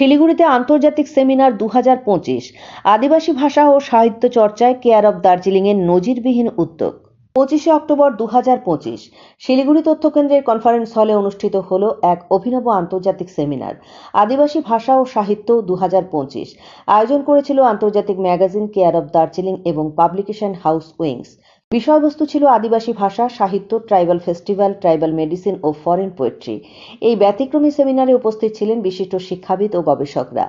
শিলিগুড়িতে আন্তর্জাতিক সেমিনার দু আদিবাসী ভাষা ও সাহিত্য চর্চায় কেয়ার অব দার্জিলিংয়ের নজিরবিহীন উদ্যোগ। পঁচিশে অক্টোবর দু শিলিগুড়ি তথ্য কেন্দ্রের কনফারেন্স হলে অনুষ্ঠিত হল এক অভিনব আন্তর্জাতিক সেমিনার। আদিবাসী ভাষা ও সাহিত্য দু আয়োজন করেছিল আন্তর্জাতিক ম্যাগাজিন কেয়ার অব দার্জিলিং এবং পাবলিকেশন হাউস উইংস। বিষয়বস্তু ছিল আদিবাসী ভাষা, সাহিত্য, ট্রাইবাল ফেস্টিভ্যাল, ট্রাইবাল মেডিসিন ও ফরেন পোয়েট্রি। এই ব্যতিক্রমী সেমিনারে উপস্থিত ছিলেন বিশিষ্ট শিক্ষাবিদ ও গবেষকরা।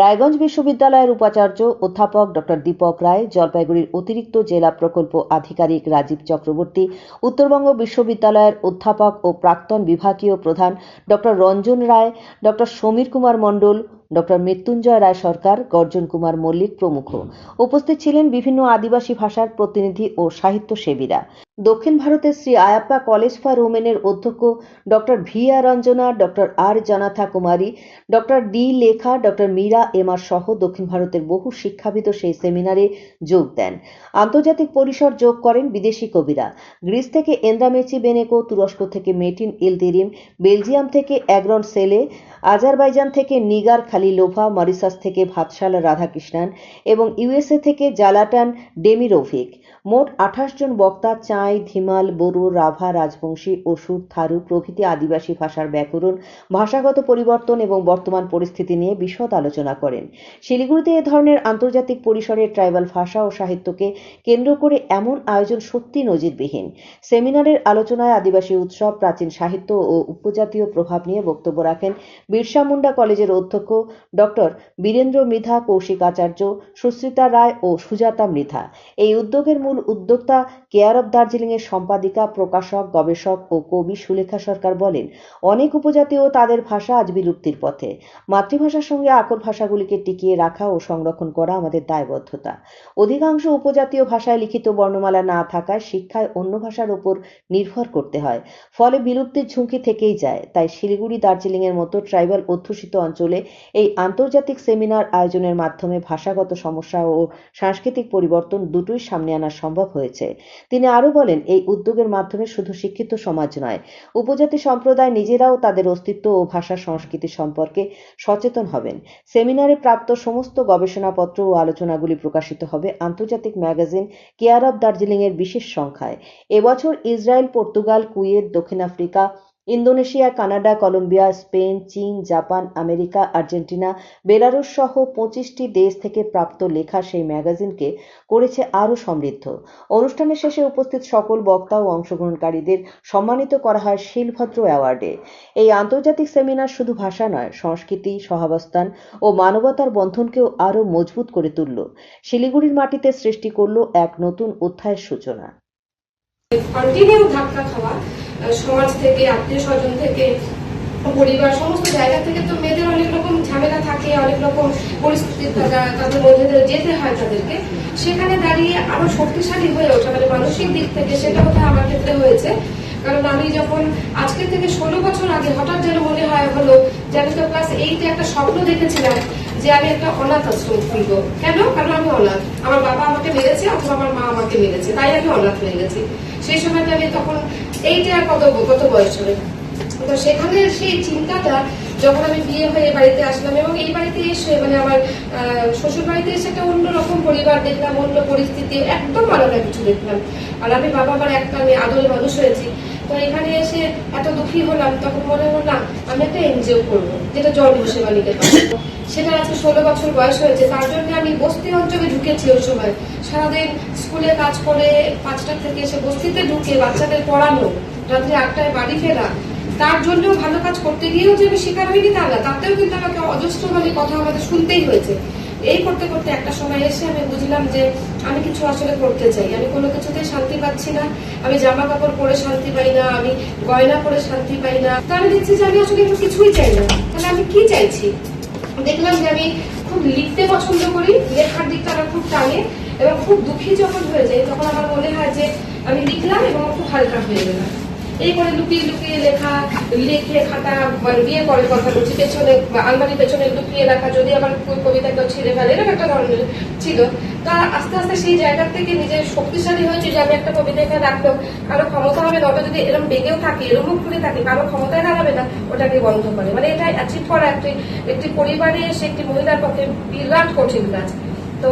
রায়গঞ্জ বিশ্ববিদ্যালয়ের উপাচার্য, অধ্যাপক ডক্টর দীপক রায়, জলপাইগুড়ির অতিরিক্ত জেলা প্রকল্প আধিকারিক রাজীব চক্রবর্তী, উত্তরবঙ্গ বিশ্ববিদ্যালয়ের অধ্যাপক ও প্রাক্তন বিভাগীয় প্রধান doctor Ranjan Roy doctor Samir Kumar Mondal doctor Mrityunjoy Roy Sarkar, Garjan Kumar Mallick প্রমুখ। উপস্থিত ছিলেন বিভিন্ন আদিবাসী ভাষার প্রতিনিধি ও সাহিত্যসেবীরা দক্ষিণ ভারতের শ্রী আয়াপ্পা কলেজ ফর ওমেনের অধ্যক্ষ doctor V R Ranjana, doctor R Janatha Kumari, doctor D Lekha, doctor Meera এমার সহ দক্ষিণ ভারতের বহু শিক্ষাবিদ সেই সেমিনারে যোগ দেন। আন্তর্জাতিক পরিসর যোগ করেন বিদেশি কবিরা। গ্রিস থেকে এন্দ্রামেচি বেনেকো, তুরস্ক থেকে মেটিন ইলদিরিম বেলজিয়াম থেকে অ্যাগ্রন সেলে, আজারবাইজান থেকে নিগার খালিলোভা মরিসাস থেকে ভাতশালা রাধাকৃষ্ণান এবং ইউএসএ থেকে জালাটান ডেমিরোভিক। মোট আঠাশ জন বক্তা চাঁই ধিমাল বড়ো রাভা, রাজবংশী, অসুর, থারু প্রভৃতি আদিবাসী ভাষার ব্যাকরণ, ভাষাগত পরিবর্তন এবং বর্তমান পরিস্থিতি নিয়ে বিশদ আলোচনা করেন। শিলিগুড়িতে এ ধরনের আন্তর্জাতিক পরিসরের ট্রাইবাল ভাষা ও সাহিত্যকে কেন্দ্র করে এমন আয়োজন সত্যি নজিরবিহীন। সেমিনারের আলোচনায় আদিবাসী উৎসব, প্রাচীন সাহিত্য ও উপজাতীয় প্রভাব নিয়ে বক্তব্য রাখেন বিরসা মুন্ডা কলেজের অধ্যক্ষ ডক্টর বীরেন্দ্র মৃধা, কৌশিক আচার্য, সুস্মিতা রায় ও সুজাতা মৃধা। এই উদ্যোগের মূল উদ্যোক্তা কেয়ার অব দার্জিলিং এর সম্পাদিকা, প্রকাশক, গবেষক ও কবি সুলেখা সরকার বলেন, অনেক উপজাতি ও তাদের ভাষা আজ বিলুপ্তির পথে। মাতৃভাষার সঙ্গে আকর ভাষাগুলিকে টিকিয়ে রাখা ও সংরক্ষণ করা আমাদের দায়বদ্ধতা। অধিকাংশ উপজাতীয় ভাষায় লিখিত বর্ণমালা না থাকায় শিক্ষায় অন্য ভাষার উপর নির্ভর করতে হয়। ফলে বিলুপ্তির ঝুঁকি থেকেই যায়। তাই শিলিগুড়ি দার্জিলিং এর মতো ট্রাইবাল অধ্যুষিত অঞ্চলে এই আন্তর্জাতিক সেমিনার আয়োজনের মাধ্যমে ভাষাগত সমস্যা ও সাংস্কৃতিক পরিবর্তন দুটোই সামনে আনা সম্ভব হয়েছে। তিনি আরও বলেন এই উদ্যোগের মাধ্যমে শুধু শিক্ষিত সমাজ নয়, উপজাতি সম্প্রদায় নিজেরাও তাদের অস্তিত্ব ও ভাষা সংস্কৃতি সম্পর্কে সচেতন হবেন। সেমিনারে প্রাপ্ত সমস্ত গবেষণাপত্র ও আলোচনাগুলি প্রকাশিত হবে আন্তর্জাতিক ম্যাগাজিন কেয়ার অব দার্জিলিং এর বিশেষ সংখ্যায়। এবছর ইসরায়েল, পর্তুগাল, কুয়েত, দক্ষিণ Africa Indonesia, Canada, Colombia, Spain, চীন, জাপান, আমেরিকা, আর্জেন্টিনা, বেলারুশ সহ পঁচিশটি দেশ থেকে প্রাপ্ত লেখা সেই ম্যাগাজিনকে করেছে আরও সমৃদ্ধ। অনুষ্ঠানের শেষে উপস্থিত সকল বক্তা ও অংশগ্রহণকারীদের সম্মানিত করা হয় শিলভদ্র অ্যাওয়ার্ডে। এই আন্তর্জাতিক সেমিনার শুধু ভাষা নয়, সংস্কৃতি, সহাবস্থান ও মানবতার বন্ধনকেও আরও মজবুত করে তুলল। শিলিগুড়ির মাটিতে সৃষ্টি করল এক নতুন অধ্যায়ের সূচনা। সমাজ থেকে, আত্মীয় স্বজন থেকে, পরিবার, সমস্ত জায়গা থেকে তো মেয়েদের অনেক রকম ঝামেলা থাকে, অনেক রকম পরিস্থিতি তাদের মধ্যে যেতে হয় তাদেরকে। সেখানে দাঁড়িয়ে আরও শক্তিশালী হয়ে ওঠা মানে মানসিক দিক থেকে সেটা বোধহয় আমার ক্ষেত্রে হয়েছে। কারণ আমি যখন আজকে থেকে ষোলো বছর আগে হঠাৎ যেন মনে হয় হলো যে আমি তো ক্লাস এইটে একটা স্বপ্ন দেখেছিলাম যে আমি একটা অনাথ আশ্রম খুলব। কেন? কারণ আমি অনাথ? আমার বাবা আমাকে মেরেছে অথবা আমার মা আমাকে মেরেছে, তাই আমি অনাথ হয়ে গেছি। সেই সময়টা আমি তখন এইটা কত কত বয়স হবে? তো সেখানে সেই চিন্তাটা যখন আমি বিয়ে হয়ে বাড়িতে আসলাম এবং এই বাড়িতে এসে মানে আমার শ্বশুর বাড়িতে এসে একটা অন্যরকম পরিবার দেখলাম, অন্য পরিস্থিতি, একদম আলাদা কিছু দেখলাম। আর আমি বাবা আমার একটা আমি আদরে মানুষ হয়েছি। তো এখানে এসে এত দুঃখী হলাম, তখন মনে হলো, না, আমি একটা এনজিও করব, যেটা জন্ম সেবা নিকেতন সেটা আজকে ষোলো বছর বয়স হয়েছে, তার জন্য আমি বস্তি অঞ্চলে ঢুকেছি ওই সময়। সারাদিন স্কুলে কাজ করে পাঁচটা থেকে এসে বস্তিতে ঢুকে বাচ্চাদের পড়ানো, রাত্রে আটটায় বাড়ি ফেরা, তার জন্য ভালো কাজ করতে গিয়েও যে আমি শিকার হইনি তা না, তাতেও কিন্তু আমাকে অজস্র মানে কথা আমাদের শুনতেই হয়েছে। এই করতে করতে একটা সময় এসে আমি বুঝলাম যে আমি কিছু আসলে করতে চাই। আমি কোনো কিছুতে শান্তি পাচ্ছি না, আমি জামা কাপড় পরে শান্তি পাই না, আমি গয়না পরে শান্তি পাই না। তো আমি দেখছি যে আমি আসলে কিছুই চাই না। তাহলে আমি কি চাইছি? দেখলাম যে আমি খুব লিখতে পছন্দ করি, লেখার দিকটা আমার খুব টানে এবং খুব দুঃখী যখন হয়ে যায় তখন আমার মনে হয় যে আমি লিখলাম এবং খুব হালকা হয়ে গেলাম। এই করে লুকিয়ে লুকিয়ে লেখা, লিখে খাতা মানে বিয়ে করার কথা বলছি, পেছনে আলমারির পেছনে লুকিয়ে রাখা, যদি আমার কবিতা কেউ ছিঁড়ে ফেলে, এরকম একটা ধরনের ছিল। তা আস্তে আস্তে সেই জায়গা থেকে নিজের শক্তিশালী হয়েছে যে আমি একটা কবিতা এখানে রাখলেও কারও ক্ষমতা হবে না, ওটা যদি এরকম বেগেও থাকে এরকম করে থাকে, কারও ক্ষমতায় দাঁড়াবে না, ওটাকে বন্ধ করে। মানে এটা অ্যাচিভ করা একটি একটি পরিবারে এসে একটি মহিলার পক্ষে বিরাট কঠিন কাজ। তো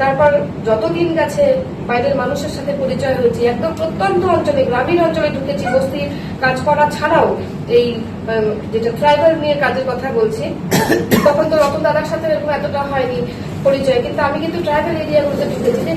তারপর যত দিন গেছে, বাইরের মানুষের সাথে পরিচয় হয়েছি, একদম প্রত্যন্ত অঞ্চলে, গ্রামীণ অঞ্চলে ঢুকেছি বস্তির কাজ করা ছাড়াও এই যেটা ট্রাইবাল নিয়ে কাজের কথা বলছি, তখন তো রতন দাদার সাথে এরকম এতটা হয়নি পরিচয়, কিন্তু আমি কিন্তু ট্রাইবাল এরিয়াগুলোতে ঢুকেছি।